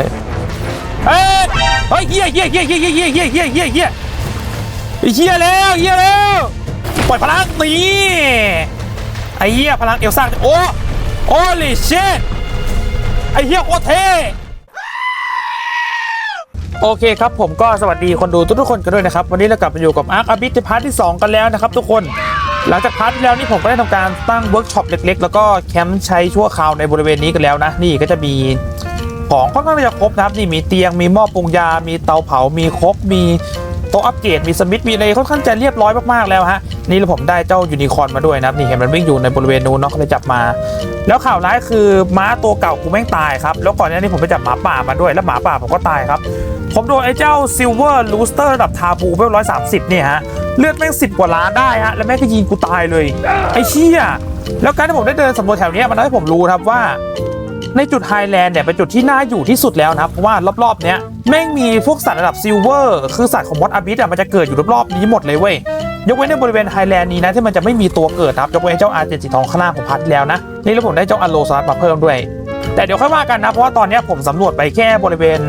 ฮ้ยเฮ้ยเฮ้ยเฮียเฮียเฮียเฮียเฮียเฮียเฮียเฮียเฮียเฮียแล้วเฮียแล้วปล่อยพลังตีไอ้เฮียพลังเอลซ่าโอ้โอ้ลิเชตไอ้เฮียโคตรเท่โอเคครับผมก็สวัสดีคนดูทุกๆคนกันด้วยนะครับ วันนี้เรากลับมาอยู่กับอาร์คอาบิทพาร์ทที่ 2 กันแล้วนะครับทุกคนหลังจากพาร์ทที่แล้วนี่ผมก็ได้ทำการตั้งเวิร์กช็อปเล็ก ๆ แล้วก็แคมป์ใช้ชั่วคราวในบริเวณนี้กันแล้วนะ นี่ก็จะมี ของค่อนข้างจะครบนะครับนี่มีเตียงมีหม้อปรุงยา มีเตาเผา มีครกมีโต๊ะอัปเกรดมีสมิธมีอะไรค่อนข้างจะเรียบร้อยมากๆแล้วฮะนี่แล้วผมได้เจ้ายูนิคอร์นมาด้วยนะครับนี่เห็นมันวิ่งอยู่ในบริเวณนู้นเนาะก็เลยจับมา แล้วข่าวร้ายคือม้าตัวเก่ากูแม่งตายครับแล้วก่อนหน้านี้ผมไปจับหมาป่ามาด้วยแล้วหมาป่าผมก็ตายครับผมโดนไอ้เจ้าซิลเวอร์ลูสเตอร์ระดับทาบูเวลร้อยสามสิบเนี่ยฮะเลือดแม่งสิบกว่าล้านได้ฮะแล้วแม่งก็ยิงกูตายเลยไอ้เชี่ยแล้วการที่ผมได้เดินสำรวจแถวนี้มันทำให้ผมรู้ครับว่า ในจุดไฮแลนด์เนี่ยเป็นจุดที่น่าอยู่ที่สุดแล้วนะครับเพราะว่ารอบๆเนี้ยแม่งมีพวกสัตว์ระดับซิลเวอร์คือสัตว์ของมดอาบิสอะมันจะเกิดอยู่รอบๆนี้หมดเลยเว้ยยกเว้นในบริเวณไฮแลนด์นี้นะที่มันจะไม่มีตัวเกิดครับยกเว้นเจ้าอาร์เจนสีทองข้างล่างของพัทแล้วนะนี่แล้วผมได้เจ้าอโลซารัสมาเพิ่มด้วย แต่เดี๋ยวค่อยว่ากันนะเพราะว่าตอนนี้ผมสำรวจไปแค่บริเวณ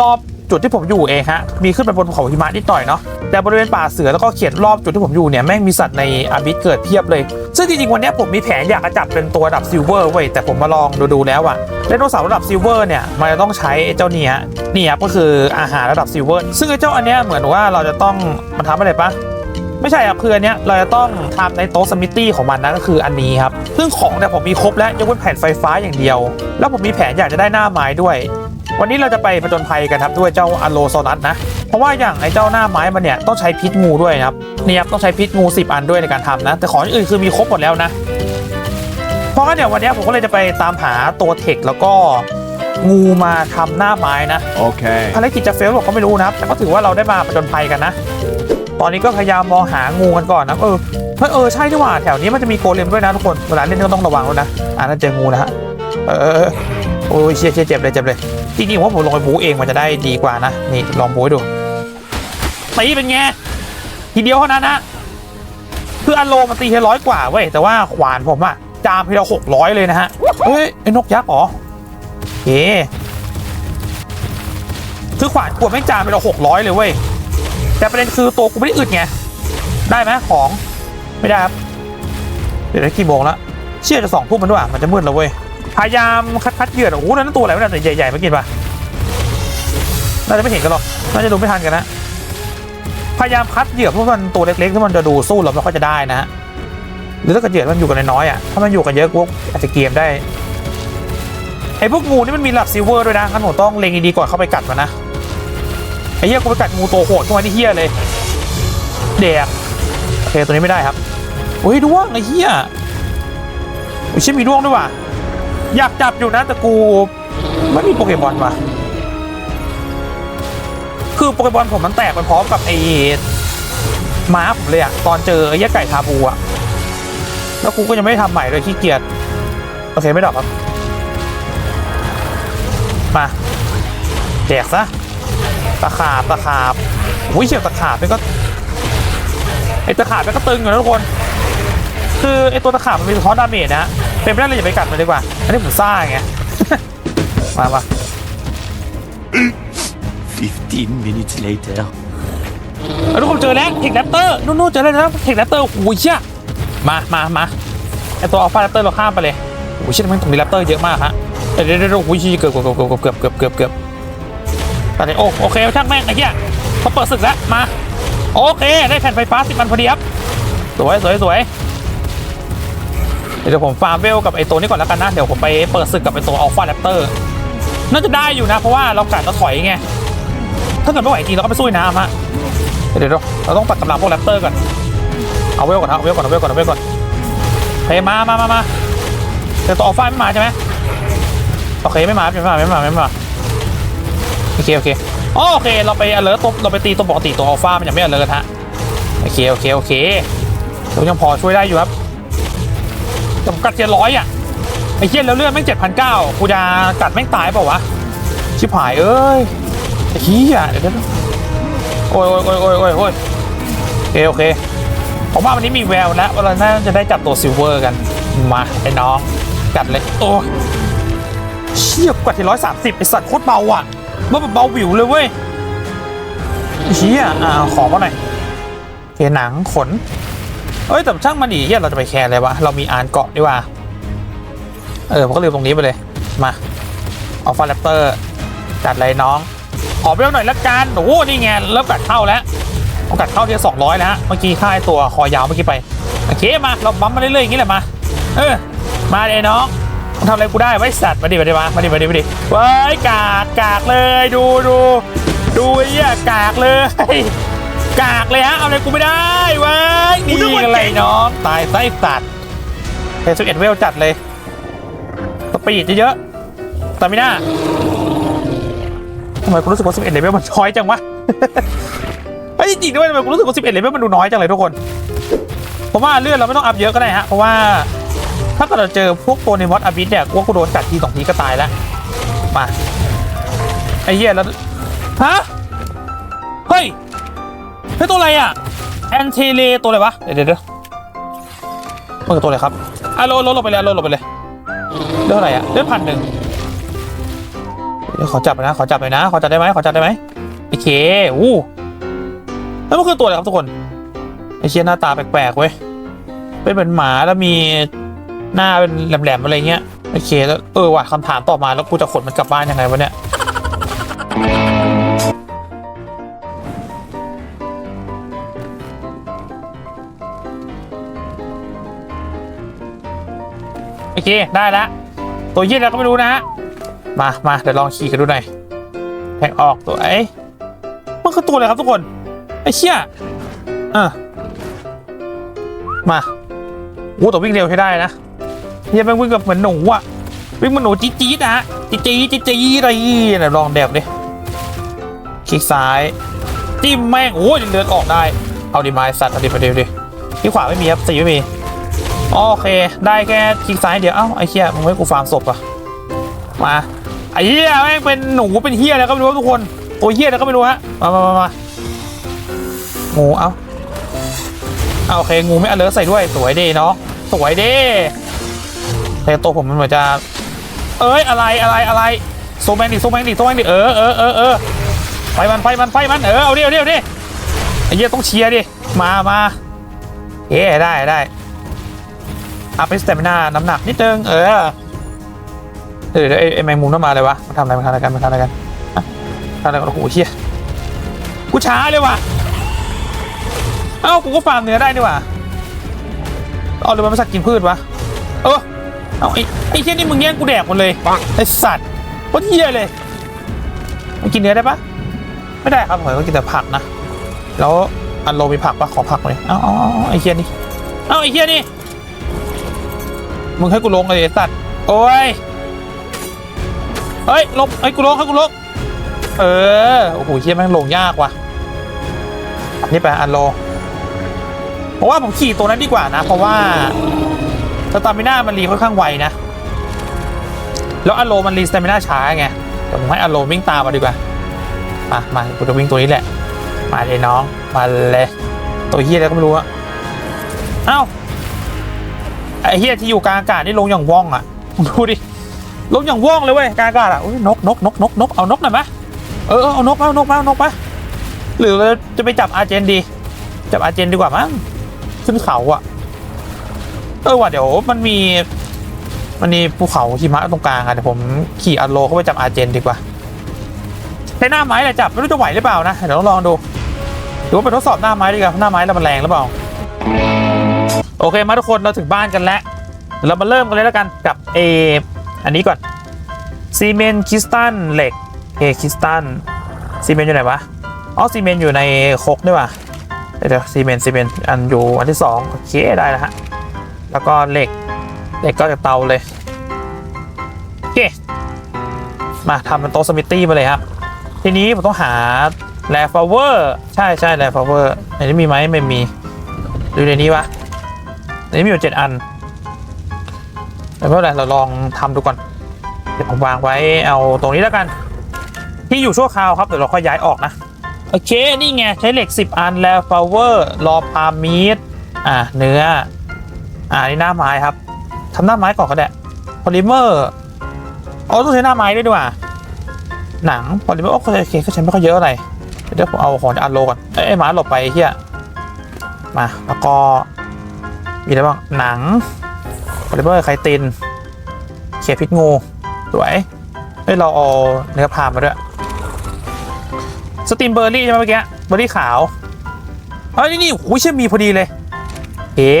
รอบๆ จุดที่ผมอยู่เองฮะมีขึ้นไปบนภูเขาหิมะนิดหน่อยเนาะแต่บริเวณป่าเสือแล้วก็เขียนรอบจุดที่ผมอยู่เนี่ยแม่งมีสัตว์ในอาบิสเกิดเพียบเลย ซึ่งจริงๆวันนี้ผมมีแผนอยากจะจับเป็นตัวระดับซิลเวอร์เว้ยแต่ผมมาลองดูๆแล้วอะไดโนเสาร์ระดับซิลเวอร์เนี่ยมันจะต้องใช้ไอ้เจ้านี่ฮะนี่ครับก็คืออาหารระดับซิลเวอร์ซึ่งไอ้เจ้าอันเนี้ยเหมือนว่าเราจะต้องมันทำอะไรปะไม่ใช่ครับคืออันเนี้ยเราจะต้องทำในโต๊ะสมิธตี้ของมันนะก็คืออันนี้ครับซึ่งของเนี่ยผมมีครบแล้วยกเว้นแผ่นไฟฟ้าอย่างเดียว แล้วผมมีแผนอยากจะได้หน้าไม้ด้วย วันนี้เราจะไปผจญภัยกันครับด้วยเจ้าอโลโซนัสนะ เพราะว่าอย่างไอ้เจ้าหน้าไม้มันเนี่ยต้องใช้พิษงูด้วยนะครับนี่ครับต้องใช้พิษงู 10 อันด้วยในการทำนะ แต่ของอื่นคือมีครบหมดแล้วนะ เพราะงั้นเนี่ยวันนี้ผมก็เลยจะไปตามหาตัวเทคแล้วก็งูมาทำหน้าไม้นะ Okay. ภารกิจจะเฟลหรอกก็ไม่รู้นะครับ แต่ก็ถือว่าเราได้มาประจนภัยกันนะ ตอนนี้ก็พยายามมองหางูกันก่อนนะเออเฮ้ยเออใช่ดีกว่าแถวนี้มันจะมีโกเลมด้วยนะทุกคนเวลาเล่นก็ต้องระวังด้วยนะอ่านั่นเจองูนะฮะเออเโอ้ยเชี่ยเชี่ยเจ็บเลยเจ็บเลยจริงๆว่าผมลงไปบูเองมันจะได้ดีกว่านะนี่ลองบูให้ดูตีเป็นไงทีเดียวเท่านั้นนะคืออันโลมันตีแค่ร้อยกว่าเว้ยแต่ว่าขวานผมอะจามทีละหกร้อยเลยนะฮะเฮ้ยไอ้นกยักษ์เหรอโอเคคือขวานขวดแม่จานไปเราหกร้อยเลยเว้ยแต่ประเด็นคือตัวกูไม่ได้อึดไงได้ไหมของไม่ได้ครับเดี๋ยวได้กี่โมงแล้วเชื่อจะสองทุ่มมันด้วยมันจะมืดแล้วเว้ย พยายามคัดคัดเหยื่อโอ้โหนั่นตัวอะไรวะเนี่ยใหญ่ๆไม่กินปะน่าจะไม่เห็นกันหรอกน่าจะดูไม่ทันกันนะ พยายามคัดเหยื่อเพราะมันตัวเล็กๆที่มันจะดูสู้เราไม่ค่อยจะได้นะฮะหรือถ้าเกิดเหยื่อมันอยู่กันน้อยๆอะถ้ามันอยู่กันเยอะพวกอาจจะเกมได้ไอ้พวกงูนี่มันมีระดับซิลเวอร์ด้วยนะงั้นผมต้องเล็งดีๆก่อนเข้าไปกัดมันนะไอ้เหี้ยกูไปกัดงูตัวโหดขึ้นมาที่เหี้ยเลยเด็กโอเคตัวนี้ไม่ได้ครับโอ้ยด้วงไอ้เหี้ยโอ้ยชิมีด้วงด้วยว่ะ อยากจับอยู่นะแต่กูไม่มีโปเกมอนว่ะคือโปเกมอนผมมันแตกไปพร้อมกับไอ้ม้าผมเลยอะตอนเจอไอ้เหี้ยไก่ทาบูอะแล้วกูก็ยังไม่ทำใหม่เลยขี้เกียจโอเคไม่ดอกครับ มาแจกซะตะขาบตะขาบอุ้ยเฉียบตะขาบนี่ก็ไอตะขาบนี่ก็ตึงอยู่นะทุกคนือไอตัวตะขาบมันมีสะท้อนดาเมจนะ เป็นไม่ได้เลยอย่าไปกัดมันดีกว่า อันนี้ผมซ่าไง มาปะ15 minutes later ทุกคนเจอแล้วเทคแรปเตอร์นู่นๆเจอแล้วนะเทคแรปเตอร์โอ้ยเชี่ยมามามาไอตัวอัลฟาแรปเตอร์เราข้ามไปเลยโอ้ยเชี่ยทำไตรงนี้แรปเตอร์เยอะมากฮะเดี๋ยวเดี๋ยวโอ้ยเกือบเกือบเกือบเกือบเกือบเกือบเกือบตอนนี้โอ้โอเคช่างแม่งไอ้เหี้ยเขาเปิดศึกแล้วมาโอเคได้แผ่นไฟฟ้าสิบมันพอดีครับสวยสวยสวย เดี๋ยวผมฟาร์มเวลกับไอตัวนี้ก่อนแล้วกันนะ เดี๋ยวผมไปเปิดศึกกับไอตัวอัลฟาแรปเตอร์น่าจะได้อยู่นะ เพราะว่าเรากัดเราถอยไง ถ้าเกิดไม่ไหวจริงเราก็ไปสู้น้ำฮะ เดี๋ยวเดี๋ยวเราต้องตัดกำลังพวกแรปเตอร์ก่อน เอาเวลก่อนเอาเวลก่อนเอาเวลก่อนเอาเวลก่อนเฮ้ยมามามามาเดี๋ยวตัวอัลฟาไม่มาใช่ไหมโอเคไม่มาไม่มาไม่มาไม่มาโอเคโอเคโอเค เราไปอเลิร์ตัวเราไปตีตัวปกติตัวอัลฟามันยังไม่อเลิร์ฮะโอเคโอเคโอเคเรายังพอช่วยได้อยู่ครับ แต่ผมกัดเจ็ดร้อยอะไอ้เหี้ยแล้วเลือดแม่งเจ็ดพันเก้ากูจะกัดแม่งตายเปล่าวะ ชิบหายเอ้ยไอ้เหี้ยเดี๋ยวเดี๋ยวโอ้ยโอ้ยโอ้ยโอ้ยโอ้ยโอ้ยโอเคโอเคผมว่าวันนี้มีแววแล้วว่าเราน่าจะได้จับตัวซิลเวอร์กัน มาไอ้น้องกัดเลยโอ้ยเชี่ยกว่าที่ร้อยสามสิบไอสัตว์โคตรเบาอะมันแบบเบาวิวเลยเว้ยเชี่ยอ่าเอาขอมาหน่อยเคหนังขน เอ้ยแต่ช่างมันดีเฮียเราจะไปแคร์อะไรวะ เรามีอานเกาะดีกว่า เออผมก็ลืมตรงนี้ไปเลย มาเอาฟาแรปเตอร์จัดเลยน้อง ขอเบลหน่อยละกันโอ้โหนี่ไงเริ่มกัดเข้าแล้วผมกัดเข้าที่สองร้อยแล้วฮะเมื่อกี้ค่ายตัวคอยาวเมื่อกี้ไปโอเคมาเราบัมมาเรื่อยๆอย่างนี้แหละมาเออมาเลยน้องทำอะไรกูได้ไว้สัตว์มาดิมาดิมามาดิมาดิมาดิไว้กากกากเลยดูดูดูไอ้เหี้ยกากเลย กากเลยฮะ เอาอะไรกูไม่ได้เว้ยนี่อะไรน้องตายไส้สัตว์เทสุเอ็ดเวลจัดเลย สปีดเยอะๆตามิน่าทำไมกูรู้สึกว่า 11 เลเวลมันช้อยจังวะเฮ้ยจริงๆด้วยทำไมกูรู้สึกว่า 11 เลเวลมันดูน้อยจังเลยทุกคนผมว่าเลื่อนเราไม่ต้องอัพเยอะก็ได้ฮะ เพราะว่าถ้าเกิดเราเจอพวกตัวในมอดอาบิสเนี่ยกูว่ากูโดนกัดทีสองทีก็ตายแล้ว มา ไอ้เหี้ยแล้ว ฮะเฮ้ย เฮ้ยตัวอะไรอะแอนเทเลตัวอะไรวะ เดี๋ยวเดี๋ยวเดี๋ยวมันคือตัวอะไรครับอะโลดลดลงไปเลยอะโลดลงไปเลยเลือดเท่าไหร่อะเลือดพันหนึ่งเดี๋ยวขอจับหน่อยนะ ขอจับหน่อยนะ ขอจับได้ไหมขอจับได้ไหมโอเคอู้แล้วมันคือตัวอะไรครับทุกคนไอเชี่ยหน้าตาแปลกๆเว้ย เป็นเหมือนหมาแล้วมีหน้าเป็นแหลมๆอะไรเงี้ย โอเคแล้วเออว่ะคำถามต่อมาแล้วกูจะขนมันกลับบ้านยังไงวะเนี่ย โอเค ได้แล้ว ตัวยี่ยแล้วก็ไม่รู้นะฮะ มามาเดี๋ยวลองขี่กันดูหน่อยแทงออกตัวไอ้มันคือตัวอะไรครับทุกคน ไอ้เชี่ยอะมาโอ้แต่วิ่งเร็วใช้ได้นะเฮียม่งวิ่งกับเหมือนหนูอะวิ่งเหมือนหนูจี๊ดจี๊ดนะฮะ จี๊ดจี๊ดจี๊ดจี๊ดอะไรเนี่ยลองแดบดิคลิกซ้าย จิ้มแม่งโอ้ยยังเดินออกได้ เอาดิไม้สัตว์เอาดิไปเดี๋ยวดิที่ขวาไม่มีครับสีไม่มี โอเค ได้แค่คลิกซ้ายเดียว เอ้า ไอ้เหี้ยมึงไม่ให้กูฟาร์มศพอะมา ไอ้เหี้ยแม่งเป็นหนูเป็นเหี้ยอะไรก็ไม่รู้ทุกคน ตัวเหี้ยอะไรก็ไม่รู้ฮะ มามามามางูเอ้าเอาโอเค งูไม่อเลิร์ใส่ด้วย สวยดีเนาะสวยดีแต่ตัวผมมันเหมือนจะ เอ้ย อะไร อะไร อะไรโซแมงดิโซแมงดิโซแมงดิเออเออเออเออไฟมัน ไฟมัน ไฟมัน เออ เอาดิเอาดิเอาดิไอ้เหี้ยต้องเชียร์ดิ มามาเอ๊ได้ได้ อัพสเตมินาน้ำหนักนิดนึงเออเดี๋ยวเดี๋ยวไอ้ไอ้แมงมุมต้องมาเลยวะมันทำอะไรมันทำอะไรกันมันทำอะไรกันอะทำอะไรกันโอ้โหเชี่ยกูช้าเลยว่ะเอ้ากูก็ฟาร์มเนื้อได้นี่ว่ะเอาหรือมันเป็นสัตว์กินพืชวะเออเอาไอ้ไอ้เชี่ยนี่มึงแย่งกูแดกหมดเลยไอ้สัตว์โคตรเหี้ยเลยมันกินเนื้อได้ปะไม่ได้ครับผมก็กินแต่ผักนะแล้วอันโลมีผักปะขอผักเลยเอ้าเอาเอาเอาไอ้เชี่ยนี่เอ้าไอ้เชี่ยนี่ มึงให้กูลงเลยไอ้สัตว์ โอ้ย เฮ้ยลงไอ้ยกูลงให้กูลง เออ โอ้โหเฮียแม่งลงยากว่ะ นี่ไปอันโลเพราะว่าผมขี่ตัวนั้นดีกว่านะ เพราะว่าสตามิน่ามันรีค่อนข้างไวนะ แล้วอันโลมันรีสตามิน่าช้าไงเดี๋ยวผมให้อันโลวิ่งตามมาดีกว่า มามากูจะวิ่งตัวนี้แหละ มาเลยน้อง มาเลย ตัวเฮียอะไรก็ไม่รู้อะเอ้า ไอ้เฮียที่อยู่กลางอากาศนี่ลงอย่างว่องอะดูดิลงอย่างว่องเลยเว้ยกลางอากาศอะนกนกนกนกนกเอานกหน่อยไหมเออเออเอานกเอานกเอานกไปหรือเราจะไปจับอาเจนดี จับอาเจนดีกว่ามั้งขึ้นเขาอะเออว่ะเดี๋ยวมันมีมันมีภูเขาหิมะตรงกลางอะเดี๋ยวผมขี่อัลโลเข้าไปจับอาเจนดีกว่าใช้หน้าไม้แหละจับไม่รู้จะไหวหรือเปล่านะเดี๋ยวต้องลองดูหรือว่าไปทดสอบหน้าไม้ดีกว่าหน้าไม้แล้วมันแรงหรือเปล่า โอเคมาทุกคนเราถึงบ้านกันแล้ว เรามาเริ่มกันเลยแล้วกันกับเออันนี้ก่อนซีเมนต์คริสตัลเหล็กเอคริสตัลซีเมนต์อยู่ไหนวะอ๋อซีเมนต์อยู่ในคกด้วยว่ะเดี๋ยวซีเมนต์ซีเมนต์อันอยู่อันที่สองโอเคได้แล้วฮะแล้วก็เหล็กเหล็กก็จากเตาเลยโอเคมาทำเป็นโต๊ะสมิธตี้มาเลยครับ ทีนี้ผมต้องหาแรฟลเวอร์ใช่ใช่แรฟลเวอร์อันนี้มีไหมไม่มีดูในนี้วะ อันนี้มีอยู่เจ็ดอันแต่ไม่เป็นไรเราลองทำดูก่อน เดี๋ยวผมวางไว้เอาตรงนี้แล้วกัน ที่อยู่ชั่วคราวครับเดี๋ยวเราค่อยย้ายออกนะ โอเค นี่ไง ใช้เหล็ก 10 อันแล้วฟลเวอร์รอพามีดอ่าเนื้อ อ่านี่หน้าไม้ครับทำหน้าไม้ก่อนก็ได้พอลิเมอร์อ๋อต้องใช้หน้าไม้ด้วยดีกว่าหนังพอดีไม่โอเคโอเคก็ใช้ไม่ค่อยเยอะอะไรเดี๋ยวผมเอาของอันโลก่อนเอ้ยหมาหลบไปเฮียมาแล้วก็ มีอะไรบ้าง หนังพอดีเบอร์ไคติน เขียพิษงู สวยเฮ้ยเราเอาเนื้อพามมาด้วย สตีมเบอร์รี่ใช่ไหมเมื่อกี้ เบอร์รี่ขาวเอ้ยนี่นี่หูยเชื่อมีพอดีเลยเอ๊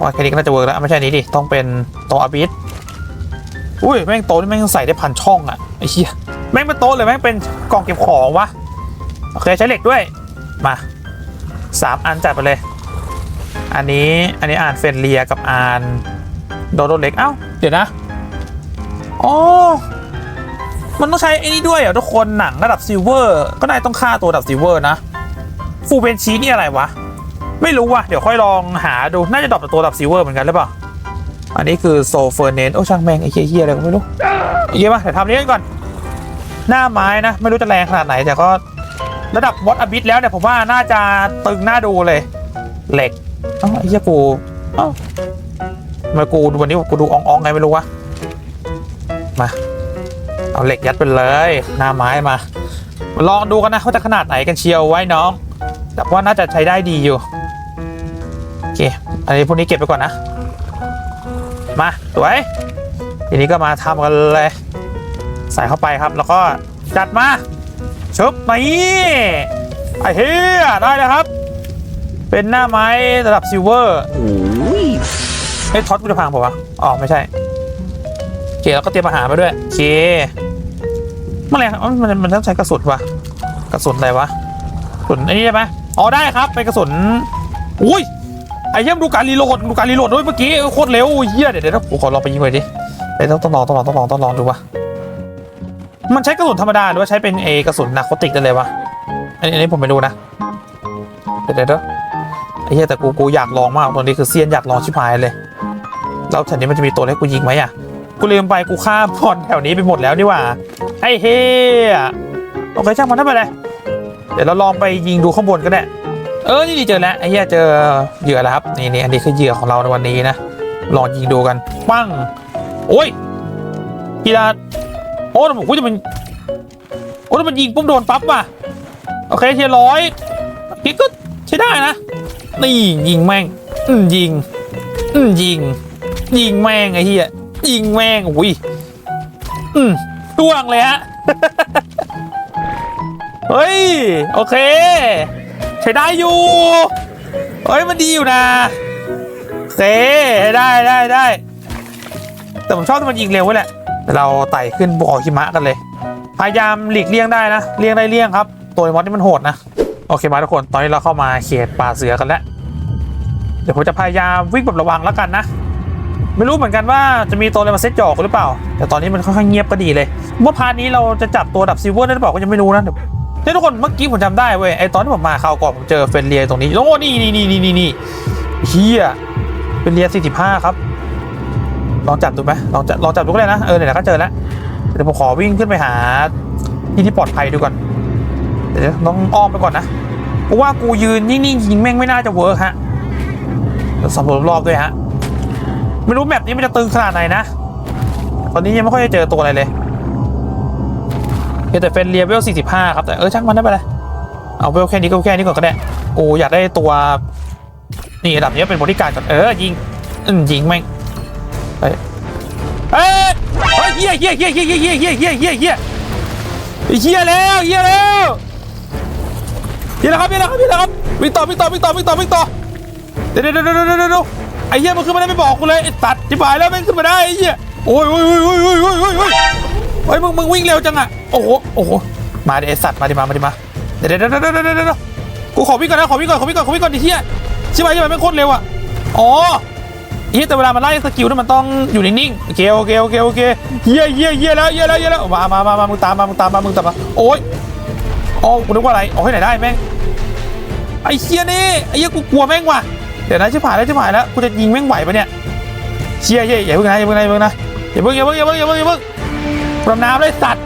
ว่าแค่นี้ก็น่าจะเวิร์กแล้ว ไม่ใช่นี้ดิ ต้องเป็นโตอาบิสอุ้ย แม่งโต๊ะนี่แม่งใส่ได้พันช่องอะไอ้เหี้ยแม่งเป็นโต๊ะเลยแม่งเป็นกล่องเก็บของวะ โอเคใช้เหล็กด้วย มาสามอันจัดไปเลย อันนี้อันนี้อ่านเฟนเลียกับอ่านโดโดเล็กเอ้าเดี๋ยวนะอ๋อมันต้องใช้ไอ้นี่ด้วยเหรอทุกคนหนังระดับซิลเวอร์ก็นายต้องฆ่าตัวระดับซิลเวอร์นะฟูเบนชีนี่อะไรวะ ไม่รู้ว่ะเดี๋ยวค่อยลองหาดูน่าจะดรอปตัวระดับซิลเวอร์เหมือนกันหรือเปล่าอันนี้คือโซเฟอร์เนนโอ้ช่างแม่งไอ้เหี้ยๆอะไรก็ไม่รู้ไอ้เหี้ยมาเดี๋ยวทำนี้กันก่อน หน้าไม้นะ ไม่รู้จะแรงขนาดไหนแต่ก็ระดับวอตอบิทแล้วเนี่ยผมว่าน่าจะตึงหน้าดูเลย เหล็ก เอ้าไอ้เหี้ยกูเอ้าทำไมากูดูวันนี้กูดูอ่องๆไงไม่รู้วะมา เอาเหล็กยัดไปเลย หน้าไม้มามา ลองดูกันนะว่าจะขนาดไหนกันเชียวไว้น้องแต่ว่าน่าจะใช้ได้ดีอยู่โอเคอันนี้พวกนี้เก็บไปก่อนนะ มาสวยทีนี้ก็มาทำกันเลย ใส่เข้าไปครับ แล้วก็จัดมาชุบนี่ไอ้เฮียได้เลยครับ เป็นหน้าไม้ระดับซิลเวอร์ Oui. เอ้ยท็อตกูจะพังเปล่าวะอ๋อไม่ใช่โอเคแล้วก็เตรียมอาหารมาด้วยโอเคเมื่อไหร่อ๋อมันมันต้องใช้กระสุนวะกระสุนอะไรวะกระสุนไอ้นี่ใช่ไหมอ๋อได้ครับเป็นกระสุนอุ้ยไอ้เยี่ยมดูการรีโหลดดูการรีโหลดด้วยเมื่อกี้โคตรเร็วเฮียเดี๋ยวเดี๋ยวกูขอลองไปยิงหน่อยดิเดี๋ยวต้องต้องลองต้องลองต้องลองต้องลองดูวะมันใช้กระสุนธรรมดาหรือว่าใช้เป็นเอกระสุนนาโคติกได้เลยวะอันนี้อันนี้ผมไม่รู้นะเดี๋ยวเดี๋ยว เดี๋ยวไอ้เหี้ยแต่กูกูอยากลองมากตอนนี้คือเซียนอยากลองชิบหายเลยแล้วแถวนี้มันจะมีตัวให้กูยิงไหมอะกูลืมไปกูฆ่าบอลแถวนี้ไปหมดแล้วนี่หว่าไอ้เฮียโอเคช่างมันไม่เป็นไรเดี๋ยวเราลองไปยิงดูข้างบนก็ได้เออนี่เจอแล้วไอ้เหี้ยเจอเหยื่อแล้วครับนี่นี่อันนี้คือเหยื่อของเราในวันนี้นะลองยิงดูกันปั้งโอ้ยกีฬาโอ้แต่ผมกูจะมันโอ้แต่มันยิงปุ๊บโดนปั๊บว่ะโอเคเทียร์ร้อยกิ๊กก็ใช้ได้นะ นี่ยิงแม่งอืมยิงอืมยิง ยิงแม่งไอ้เหี้ยยิงแม่งอุ้ยอืมล่วงเลยฮะเฮ้ยโอเค ใช้ได้อยู่เฮ้ยมันดีอยู่นะโอเคได้ได้ได้แต่ผมชอบที่มันยิงเร็วไว้แหละเดี๋ยวเราไต่ขึ้นภูเขาหิมะกันเลย พยายามหลีกเลี่ยงได้นะเลี่ยงได้เลี่ยงครับ ตัวมอสนี่มันโหดนะ โอเคมาทุกคนตอนนี้เราเข้ามาเขตป่าเสือกันแล้วเดี๋ยวผมจะพยายามวิ่งแบบระวังแล้วกันนะ ไม่รู้เหมือนกันว่าจะมีตัวอะไรมาเซตหยอกหรือเปล่า แต่ตอนนี้มันค่อนข้างเงียบก็ดีเลยว่าพาร์ทนี้เราจะจับตัวดับซิลเวอร์ได้หรือเปล่าก็ยังไม่รู้นะเดี๋ยวเนี่ยทุกคนเมื่อกี้ผมจำได้เว้ยไอตอนที่ผมมาคราวก่อนผมเจอเฟนเลียตรงนี้โอ้นี่นี่นี่นี่นี่นี่เฮียเฟนเลียสี่สิบห้าครับลองจับดูไหมลองจับลองจับดูก็ได้นะเออไหนๆก็เจอแล้วเดี๋ยวผมขอวิ่งขึ้นไปหาที่ที่ปลอดภัยดูก่อนเดี๋ยวต้องอ้อมไปก่อนนะ เพราะว่ากูยืนนิ่งๆยิงแม่งไม่น่าจะเวิร์กฮะสำรวจรอบด้วยฮะ ไม่รู้แมปนี้มันจะตึงขนาดไหนนะ ตอนนี้ยังไม่ค่อยได้เจอตัวอะไรเลยเแต่เฟนเรียเวล45 ครับ แต่เออช่างมันได้ไปเลยเอาเวลแค่นี้ก็แค่นี้ก่อนก็ได้กูอยากได้ตัวนี่ระดับนี้เป็นบริการก่อนเออยิงอืมยิงแม่งเฮ้ยเฮ้ยเฮ้ยเฮียเฮียเฮียเฮียเฮียเฮียเฮียเฮียเฮียเฮียแล้วเฮียแล้ว เฮียแล้วครับเฮียแล้วครับเฮียแล้วครับวิ่งต่อวิ่งต่อวิ่งต่อวิ่งต่อวิ่งต่อเดี๋ยวเดี๋ยวเดี๋ยวเดี๋ยวไอ้เหี้ยมันขึ้นมาได้ไม่บอกกูเลยไอ้ตัดจิ๋วหายแล้วแม่งขึ้นมาได้ไอ้เหี้ยโอ้ยโอ้ยโอ้ยโอ้ยโอ้ยโอ้ยโอ้ยโอ้ยเฮ้ยมึงมึงวิ่งเร็วจังอะโอ้โหโอ้โหมาดิไอ้สัตว์มาดิมามาดิมาเดี๋ยวเดี๋ยวเดี๋ยวเดี๋ยวกูขอวิ่งก่อนนะขอวิ่งก่อนขอวิ่งก่อนขอวิ่งก่อนดิเฮียใช่ไหมใช่ไหมไม่งโคตรเร็วอะอ๋อเฮียแต่เวลามันไล่สกิลนั้นมันต้องอยู่นิ่งๆโอเคโอเคโอเคโอเคเฮียเฮียเฮียแล้วเฮียแล้วเฮียแล้วมามามามามึงตามมามึงตามมามึงตามมาโอ้ย อ๋อกูนึกว่าอะไรอ๋อให้ไหนได้แม่งไอ้เฮียนี่ไอ้เฮียกูกลัวแม่งว่ะเดี๋ยวนะชิบหายแล้วชิบหายแล้วกูจะยิงแม่งไหวปะเนี่ยเชี่ยเฮียอย่าเพิ่งนะอย่าเพิ่งนะอย่าเพิ่งนะอย่าเพิ่งอย่าเพิ่งอย่าเพิ่งอย่าเพิ่งอย่าเพิ่งปรำน้ำเลยสัตว์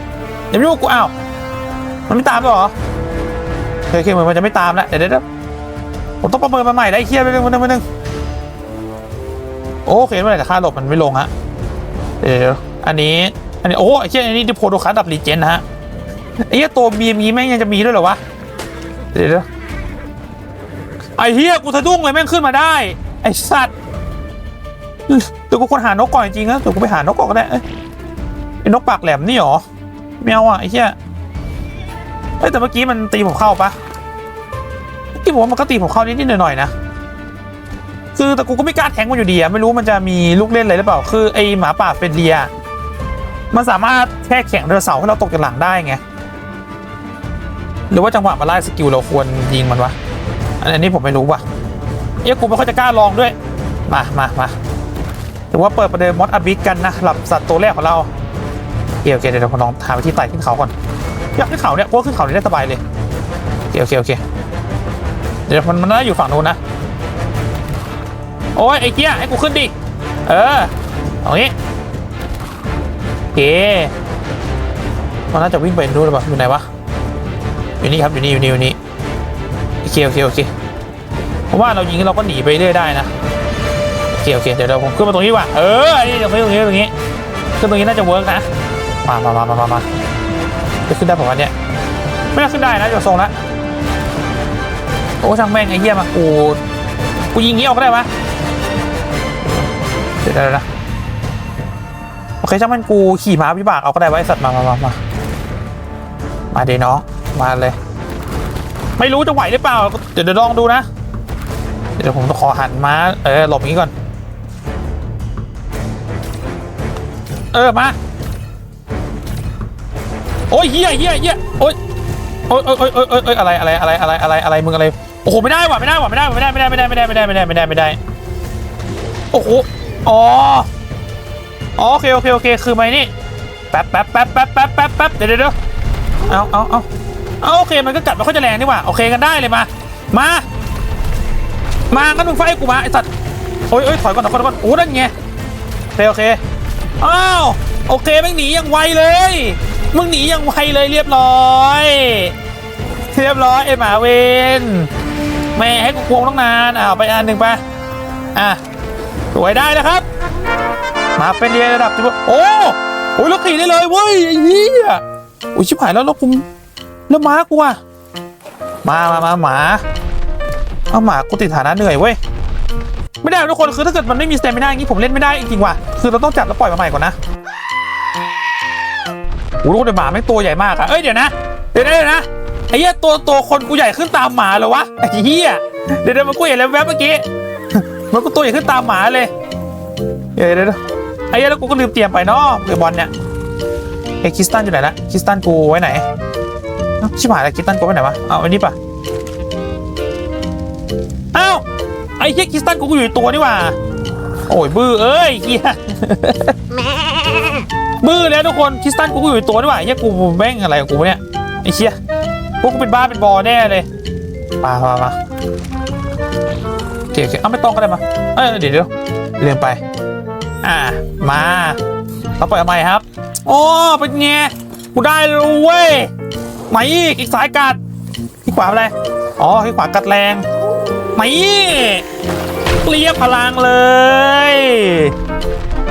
อย่าไม่รู้กูอ้าวมันไม่ตามหรอเคโอเคเหมือนมันจะไม่ตามแล้วเดี๋ยวเดี๋ยวเดี๋ยวผมต้องประเมินมาใหม่ได้เครียไปหนึ่งไปหนึ่งไปหนึ่งโอเคเมื่อไหร่แต่ค่าหลบมันไม่ลงฮะเดี๋ยวอันนี้อันนี้โอ้ไอ้เชี่ยอันนี้ดิโพโดคัสดับรีเจนนะฮะ ไอ้เหี้ยตัวมีมีแม่งยังจะมีด้วยเหรอวะ เดี๋ยวเดี๋ยวไอ้เหี้ยกูสะดุ้งเลยแม่งขึ้นมาได้ ไอ้สัตว์เดี๋ยวกูคนหานกก่อนจริงๆนะเดี๋ยวกูไปหานกก่อนก็ได้เอ้ยไอ้นกปากแหลมนี่หรอไม่เอาอะไอ้เหี้ยเอ้ยแต่เมื่อกี้มันตีผมเข้าปะเมื่อกี้ผมว่ามันก็ตีผมเข้านิดๆหน่อยๆนะคือแต่กูก็ไม่กล้าแทงมันอยู่ดีอะไม่รู้มันจะมีลูกเล่นอะไรหรือเปล่า คือไอหมาป่าเฟรนเลีย มันสามารถแค่แข่งเรือเสาให้เราตกจากหลังได้ไง หรือว่าจังหวะมาไล่สกิลเราควรยิงมันวะ อันนี้ผมไม่รู้ว่ะเอ้ยกูไม่ค่อยจะกล้าลองด้วย มามามาถือว่าเปิดประเดิมมอดอบิกกันนะหรับสัตว์ตัวแรกของเราโอเคโอเคเดี๋ยวเราลองทาไปที่ไต่ขึ้นเขาก่อนอยากขึ้นเขาเนี่ยพว่าขึ้นเขานี่ได้สบายเลยโอเคโอเคโอเคเดี๋ยวมันมันน่าจะอยู่ฝั่งนู้นนะโอ้ยไอ้เกี้ยให้กูขึ้นดิเออเอางี้โอเคมันน่าจะวิ่งไปนู่นหรือเปล่าอยู่ไหนวะ อยู่นี่ครับอยู่นี่อยู่นี่อยู่นี่โอเคโอเคโอเคเพราะว่าเรายิงเราก็หนีไปเรื่อยได้นะโอเคโอเคเดี๋ยวเดี๋ยวผมขึ้นมาตรงนี้ว่ะเออนนี้เดี๋ยวขึ้นตรงนี้ตรงนี้ขึ้นตรงนี้น่าจะเวิร์กนะมามามามามามาจะขึ้นได้ผมวันเนี้ยไม่น่าขึ้นได้นะเดี๋ยวทรงละโอ้ช่างแม่งไอ้เหี้ยมากูกูยิงงี้ออกก็ได้ปะเดี๋ยวเดี๋ยวเดี๋ยวนะโอเคช่างมันกูขี่ม้าวิบากเอาก็ได้ไว้สัตว์มามามามามาเดี๋ยวน้อง มาเลย ไม่รู้จะไหวหรือเปล่า เดี๋ยวเดี๋ยวลองดูนะ เดี๋ยวผมจะขอหันม้าเออหลบอย่างนี้ก่อน เออ มา โอ้ยเฮียเฮียเฮียโอ้ยโอ้ยโอ้ยโอ้ยโอ้ยโอ้ยอะไรอะไรอะไรอะไรอะไรอะไรมึงอะไรโอ้โหไม่ได้ว่ะไม่ได้ว่ะไม่ได้ว่ะไม่ได้ไม่ได้ไม่ได้ไม่ได้ไม่ได้ไม่ได้ไม่ได้ไม่ได้โอ้โหอ๋ออโอเคโอเคโอเคคือไหมนี่แป๊บแป๊บแป๊บแป๊บแป๊บแป๊บแป๊บเดี๋ยวเดี๋ยวเดี๋ยวเอาเอาเอา เอาโอเคมันก็กัดไม่ค่อยจะแรงนี่หว่าโอเคกันได้เลยมา มา มางั้นมึงไฟกูมาไอสัตว์โอ้ยโอ้ยถอยก่อนถอยก่อนถอยก่อนโอ้นั่นไงโอเคโอเคอ้าวโอเคม่งหนีอย่างไวเลย มึงหนีอย่างไวเลยเรียบร้อยเรียบร้อยไอหมาเวนแม่ให้กูควงต้องนานอ่าวไปอันหนึ่งไปอะสวยได้นะครับ มาเป็นเรียนระดับที่ว่าโอ้โอ้ยแล้วขี่ได้เลยเว้ยไอ้เหี้ยโอ้ยชิบหายแล้วแล้วกู แล้วม้ากูอะมามามาหมาเอาหมากูติดฐานะเหนื่อยเว้ยไม่ได้หรอกทุกคนคือถ้าเกิดมันไม่มีสเตมินาอย่างนี้ผมเล่นไม่ได้จริงๆว่ะคือเราต้องจับแล้วปล่อยมาใหม่ก่อนนะโอ้โหแต่หมาแม่งตัวใหญ่มากอะเอ้ยเดี๋ยวนะเดี๋ยวนะเดี๋ยวนะไอ้เหี้ยตัวตัวคนกูใหญ่ขึ้นตามหมาเหรอวะไอ้เหี้ยเดี๋ยวเดี๋ยวมันกูเห็นแล้วแวบเมื่อกี้มันกูตัวใหญ่ขึ้นตามหมาเลยเดี๋ยวเดี๋ยวเดี๋ยวไอ้เหี้ยแล้วกูก็ลืมเตรียมไปเนาะเรือบอลเนี่ยไอ้คริสตันอยู่ไหนละคริสตันกูไว้ไหน เอ้าชิบหายแล้วคิสตันกูไว้ไหนวะเอาอันนี้ปะเอ้าไอ้เหี้ยคิสตันกูก็อยู่ในตัวนี่หว่า โอ้ยบื้อเอ้ยเหี้ยมือแล้วทุกคนคิสตันกูก็อยู่ในตัวด้วยว่ะเฮียกูแม่งอะไรของกูเนี่ยไอ้เชี่ยพวกกูเป็นบ้าเป็นบอแน่เลยมามามาโอเคโอเคเอาไม่ต้องก็ได้มาเออเดี๋ยวเดี๋ยวลืมไป อ่ามาเราปล่อยเอาใหม่ครับ โอ้เป็นไงกูได้แล้เว้ย มาอีกอีกสายกัดที่ขวาอะไรอ๋อที่ขวากัดแรงมาอีกเรียบพลังเลย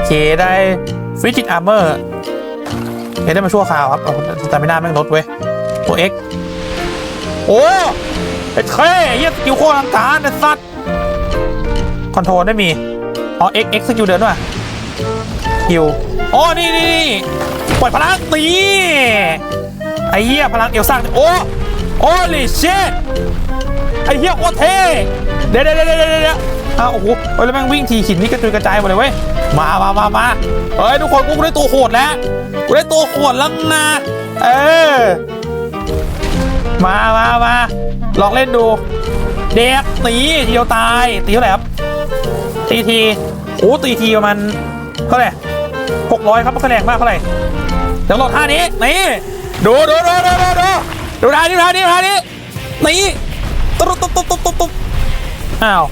เคได้ฟิจิตอาร์เมอร์เฮ้ได้มาชั่วคราวครับแต่ไม่น่าแม่งลดเว้ยตัว X โอ้ไอ้เท่เยี่ยสกิลโคตรลังการไอ้สัตว์คอนโทรลได้มี อ๋อ X X สกิลเดินด้วยคิวอ๋อนี่นี่นี่ปล่อยพลังตี ไอ้เหี้ยพลังเอลซ่าโอ้โอ้ลิเชตไอ้เหี้ยโคตรเท่เดี๋ยวเดี๋ยวเดี๋ยวเดี๋ยวเดะอ้าวโอ้โหเฮ้ยแล้วแม่งวิ่งทีหินนี่กระจุยกระจายหมดเลยเว้ยมามามามาเฮ้ยทุกคนกูได้ตัวโหดแล้วกูได้ตัวโหดแล้วนะเออมามามาลองเล่นดูเด็กตีทีเดียวตายตีเท่าไหร่ครับตีทีโอ้ตีทีประมาณเท่าไหร่หกร้อยครับก็แรงมากเท่าไหร่เดี๋ยวลองท่านี้นี่ ดูดูดูดูดูดูดูท่านี้ท่านี้ท่านี้นี่ตุ๊บตุ๊บตุ๊บตุ๊บตุ๊บตุ๊บอ้าว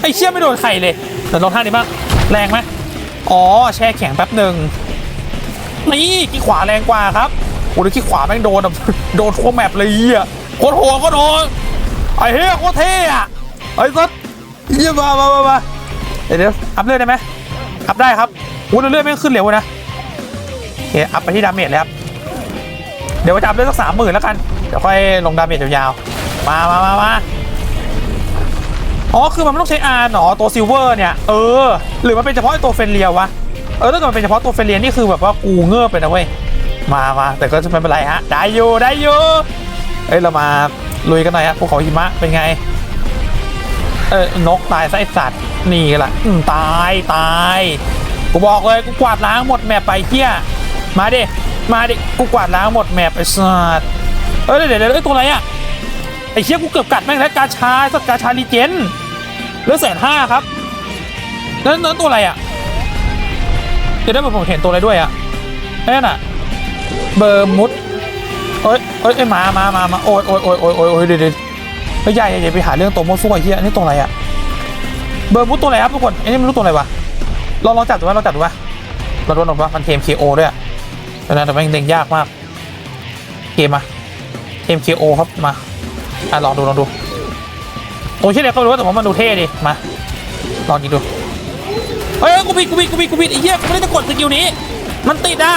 ไอ้เชี่ยไม่โดนใครเลยเดี๋ยวลองท่านี้บ้างแรงไหมอ๋อแช่แข็งแป๊บหนึ่งนี่ขี้ขวาแรงกว่าครับโอ้ยขี้ขวาแม่งโดนแบบโดนทั่วแมปเลยเหี้ยโคตรโหดก็โดนไอ้เหี้ยโคตรเท่อะไอ้สัสเยี่ยมามามาเดี๋ยวอัพเลือดได้ไหมอัพได้ครับอู้แล้วเลือดแม่งขึ้นเร็วนะ เคอัพไปที่ดาเมจเลยครับ เดี๋ยวจะอัพเลือดสักสามหมื่นแล้วกัน เดี๋ยวค่อยลงดาเมจยาวๆ มามามามาอ๋อ คือมันไม่ต้องใช้อาร์หนอตัวซิลเวอร์เนี่ย เออ หรือมันเป็นเฉพาะตัวเฟนเลียวะ เออถ้าเกิดมันเป็นเฉพาะตัวเฟนเลียนี่คือแบบว่ากูเงือบไปนะเว้ย มามาแต่ก็จะไม่เป็นไรฮะ ได้อยู่ได้อยู่เอ้ย เรามาลุยกันหน่อยฮะภูเขาหิมะเป็นไง เออนกตายซะไอสัตว์ นี่แหละตายตาย กูบอกเลยกูกวาดล้างหมดแมปไปเที่ย มาดิ มาดิ กูกวาดล้างหมดแมปไอสัตว์เออเดี๋ยเดี๋ยวเดี๋ยวตัวอะไรอะไอ้เชี่ยกูเกือบกัดแม่งแล้วกาชาสักกาชาลีเจนเหลือแสนห้าครับแล้วนั้นตัวอะไรอะเดี๋ยวได้ผมเห็นตัวอะไรด้วยอะนั่น่ะ เบอร์มุดเอ้ยเอ้ยเอ้ยมามามามาโอ้ยโอ้ยโอ้ยโอ้ยโอ้ยโอ้ยเดี๋ยวเดี๋ยวเฮ้ยใหญ่ใหญ่ไปหาเรื่องตัวมั่วซั่วไอ้เหี้ยนี่ตัวอะไรอะเบอร์มุดตัวอะไรครับทุกคนไอ้นี่ไม่รู้ตัวอะไรวะลองลองจับดูว่าลองจับดูว่าเราโดนหรอวะมันเทมเคโอด้วยอะ นะแต่แม่งเด้งยากมาก เกมมาเทมเคโอครับมาอะลองดูลองดูตัวเช่นไรก็รู้แต่ว่ามันดูเท่ดิมาลองยิงดูเฮ้ยกูผิดกูผิดกูผิดกูผิดไอ้เหี้ยกูไม่ได้จะกดสกิลนี้ มันติดอะ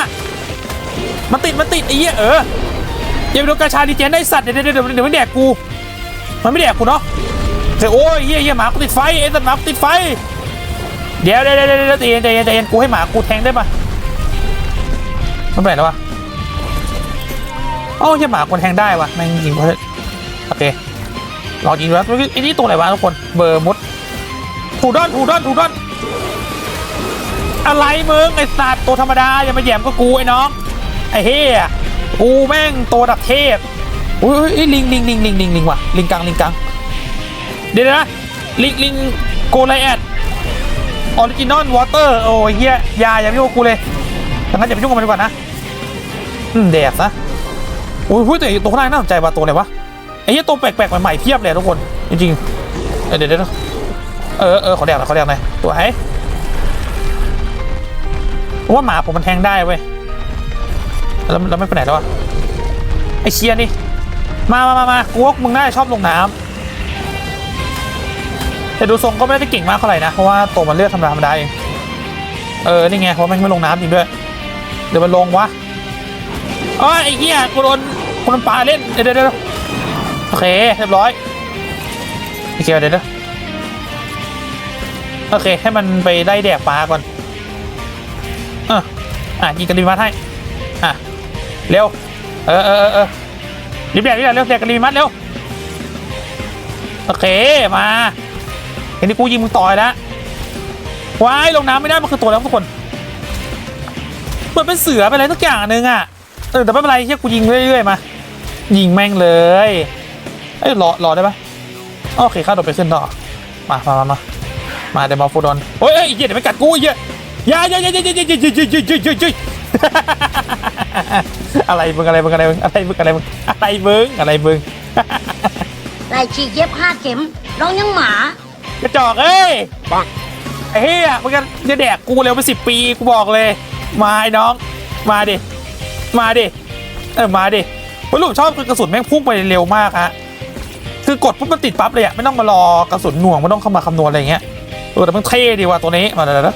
มันติดมันติดไอ้เหี้ยเอออย่าไปโดนกาชาดีเจนได้สัตว์เดี๋ยวเดี๋ยวเดี๋ยวเดี๋ยวมันแดกกูมันไม่แดกกูเนาะแต่โอ้ยเฮียเฮียหมากูติดไฟไอ้สัตว์หมากูติดไฟเดี๋ยวเดี๋ยวเดี๋ยวเดี๋ยวใจเย็นใจเย็นใจเย็นกูให้หมากูแทงได้ปะ มันไปไหนแล้ววะเอ้าเฮียหมากูแทงได้วะแม่งยิงเขาเลยโอเครอยิงแล้วไอ้นี่ตัวอะไรวะทุกคน เบอร์มุดถูดอนถูดอนถูดอน อะไรมึงไอ้สัตว์ตัวธรรมดา อย่ามาแย่มก็กูไอ้น้อง ไอ้เฮียกูแม่งตัวดับเทพอุ้ยอุ้ยลิงลิงลิงลิงลิงลิงว่ะลิงกังลิงกัง เดี๋ยวนะลิงลิงโกไลแอดออริจินอลวอเตอร์โอ้ยเฮียอยาอย่าไปยุ่งกับกูเลยดังนั้นอย่าไปยุ่งกับมันดีกว่านะ แดกซะโอ้ยพูดแต่ตัวข้างหน้าน่าสนใจว่ะตัวอะไรวะไอ้เหี้ยตัวแปลกๆใหม่ๆเพียบเลยทุกคนจริงๆเดี๋ยวเดี๋ยวเออเออขอแดกหน่อยขอแดกหน่อยตัวไหนว่าหมาผมมันแทงได้เว้ยแล้วแล้วไม่ไปไหนแล้ววะไอเชียนี่มามามามากูว่ามึงน่าจะชอบลงน้ำแต่ดูทรงก็ไม่ได้เก่งมากเท่าไหร่นะ เพราะว่าตัวมันเลือดธรรมดาธรรมดาเอง เออ นี่ไงเพราะมันไม่ลงน้ำจริงด้วย เดี๋ยวมันลงวะ เอ้ยไอ้เหี้ยกูโดนกูโดนปลาเล่นเดี๋ยวเดี๋ยวโอเคเรียบร้อยโอเคเดี๋ยวเดี๋ยวโอเค ให้มันไปไล่แดกปลาก่อนอะอะยิงกันดีมาให้อะเร็วเออเออเออเรีบแดกรีบแดกเร็วแดกกันรีบมัดเร็วโอเคมาเห็นที่กูยิงมึงต่อยแล้วว้ายลงน้ำไม่ได้มันคือตัวแล้วทุกคนเหมือนเป็นเสือไปอะไรทุกอย่างหนึ่งอะ ออแต่ไม่เป็นไรเฮียกูยิงเรื่อยๆมายิงแม่งเลยเอ้ยรอรอได้ปะโอเคข้าโดดไปขึ้นต่อมามามามามาเดมอลฟูดอนโอ้ยเอ้ยไอ้เหี้ยเดี๋ยวไปกัดกูไอ้เหี้ยอย่าอย่าอย่าอย่าอย่าอย่าอย่าอย่าอย่าอย่าอย่าอะไรมึงอะไรมึงอะไรมึงอะไรมึงอะไรมึงอะไรมึงอะไรมึงได้ฉีดเย็บห้าเข็มร้องยังหมากระจอกเอ้ยไอ้เฮียมึงจะจะแดกกูเร็วไปสิบปีกูบอกเลย มาไอ้น้อง มาดิ มาดิเออมาดิผมรู้ผมชอบคือกระสุนแม่งพุ่งไปเร็วมากฮะคือกดปุ๊บมันติดปั๊บเลยอะไม่ต้องมารอกระสุนหน่วงไม่ต้องเข้ามาคำนวณอะไรเงี้ยเออแต่มันเท่ดีว่ะตัวนี้มาเดี๋ยวนะ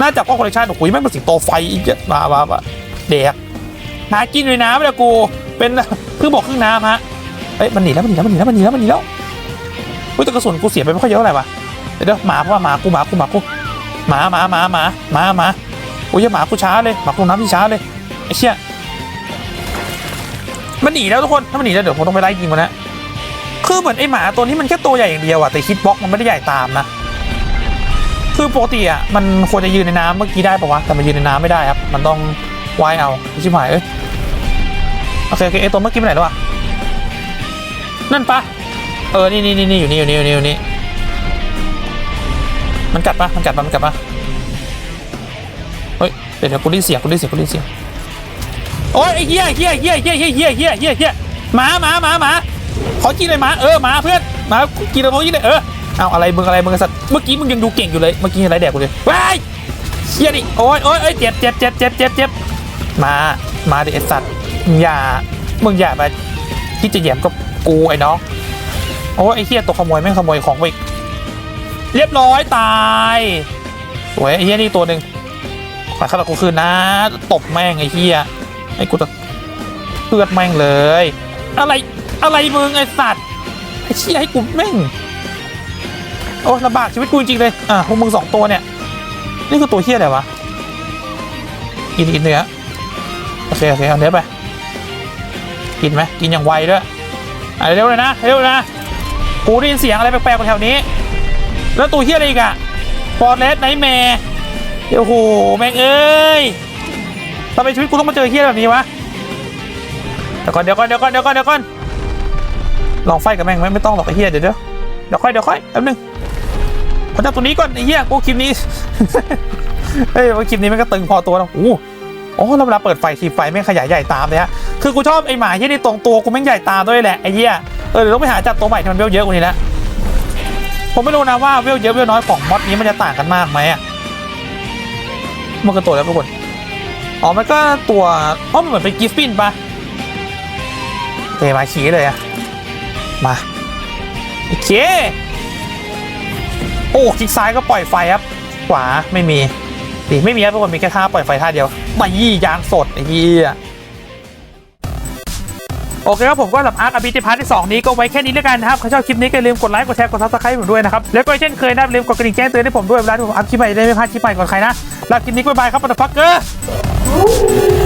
น่าจับกล้องคอลเลคชันโอ้โหแม่งเป็นสิงโตไฟอีกเยอะมามามาเด็กหากินเลยน้ำเลยกูเป็นครึ่งบอกครึ่งน้ำฮะเอ้ยมันหนีแล้วมันหนีแล้วมันหนีแล้วมันหนีแล้วมันหนีแล้วเฮ้ยแต่กระสุนกูเสียไปไม่ค่อยเยอะเท่าไรวะเดี๋ยวเดี๋ยวหมาเพราะว่าหมากูหมากูหมากูหมาหมาหมาหมาหมาหมาโอ้ยหมากูช้าเลยหมากูน้ำที่ช้าเลยไอ้เชี่ย มันหนีแล้วทุกคน ถ้ามันหนีแล้วเดี๋ยวผมต้องไปไล่ยิงมันนะคือเหมือนไอหมาตัวนี้มันแค่ตัวใหญ่อย่างเดียวอะแต่ฮิตบ็อกมันไม่ได้ใหญ่ตามนะ คือปกติอะมันควรจะยืนในน้ำเมื่อกี้ได้ปะวะ แต่มันยืนในน้ำไม่ได้ครับ มันต้องว่ายเอาชิบหายเอ้ย โอเคโอเคไอตัวเมื่อกี้ไปไหนแล้ววะนั่นปะเออนี่นี่นี่นี่อยู่นี่อยู่นี่อยู่นี่อยู่นี่ มันกัดปะมันกัดปะมันกัดปะเฮ้ย เดี๋ยวเดี๋ยวกูได้เสียงกูได้เสียงกูได้เสียง โอ้ยไอ้เหี้ยเหี้ยเหี้ยเหี้ยเหี้ยเหี้ยเหี้ยเหี้ยเหี้ยหมาหมาหมาหมาขอกินเลยหมาเออหมาเพื่อนหมากินเลยขอกินเลยเออเอาอะไรมึงอะไรมึงไอสัตว์เมื่อกี้มึงยังดูเก่งอยู่เลยเมื่อกี้อะไรแดกกูเลยว้ายเฮียดิโอ้ยโอ้ยโอ้ยเจ็บเจ็บเจ็บเจ็บเจ็บเจ็บมามาดิไอ้สัตว์มึงอย่ามึงอย่ามาที่จะแหยมกับกูไอ้น้องโอ้ยไอ้เฮียตัวขโมยแม่งขโมยของไปอีกเรียบร้อยตายสวยไอ้เฮียนี่ตัวหนึ่งมาเข้าตะกูคืนนะตบแม่งไอ้เหี้ย ไอ้กูจะเลือดแม่งเลย อะไรอะไรมึงไอ้สัตว์ไอ้เชี่ยให้กูแม่งโอ้ลำบากชีวิตกูจริงเลยอะพวกมึงสองตัวเนี่ย นี่คือตัวเหี้ยอะไรวะกินกินเนื้อโอเคโอเคเอาเนื้อไปกินไหมกินอย่างไวด้วยอะเร็วเลยนะเร็วนะกูได้ยินเสียงอะไรแปลกๆแถวนี้ แล้วตัวเฮียอะไรอีกอะฟอร์เรสไนท์แมร์โอ้โหแม่งเอ้ย ทำไมชีวิตกูต้องมาเจอเฮี้ยแบบนี้วะเดี๋ยวก่อนเดี๋ยวก่อนเดี๋ยวก่อนเดี๋ยวก่อนเดี๋ยวก่อนลองไฟกับแม่งไหมไม่ต้องหรอกไอ้เฮี้ยเดี๋ยวเดี๋ยวเดี๋ยวค่อยเดี๋ยวค่อยแป๊บนึงขอจับตัวนี้ก่อนไอ้เฮี้ยกูคลิปนี้เฮ้ยว่าคลิปนี้มันก็ตึงพอตัวแล้วโอ้โหอ๋อแล้วเวลาเปิดไฟทีไฟแม่งขยายใหญ่ตามเลยฮะคือกูชอบไอ้หมาเฮี้ยนี่ตรงตัวกูแม่งใหญ่ตามด้วยแหละไอ้เฮี้ยเออเดี๋ยวต้องไปหาจับตัวใหม่ที่มันเวลเยอะกว่านี้แล้วผมไม่รู้นะว่าเวลเยอะเวลน้อยของมอดนี้มันจะต่างกันมากไหมอะมันก็ตัวแล้วทุกคน อ๋อ มันก็ตัวอ๋อมันเหมือนเป็นกิฟฟินปะเทมาชี้เลยอะมาโอเคโอ้คลิกซ้ายก็ปล่อยไฟครับ ขวาไม่มีดีไม่มีครับทุกคนมีแค่ท่าปล่อยไฟท่าเดียวมายี่ยางสดไอ้เหี้ยโอเคครับผมก็สำหรับอาร์คอบิทิพาร์ทที่ 2 นี้ก็ไว้แค่นี้แล้วกันนะครับ ใครชอบคลิปนี้ก็อย่าลืมกดไลค์ กดแชร์ กดซับสไครต์ผมด้วยนะครับ แล้วก็เช่นเคยนะครับอย่าลืมกดกระดิ่งแจ้งเตือนให้ผมด้วยเวลาที่ผมอัพคลิปใหม่จะได้ไม่พลาดคลิปใหม่ก่อนใครนะ ลาคลิปนี้บ๊ายบายครับปัตตฟักเกอร์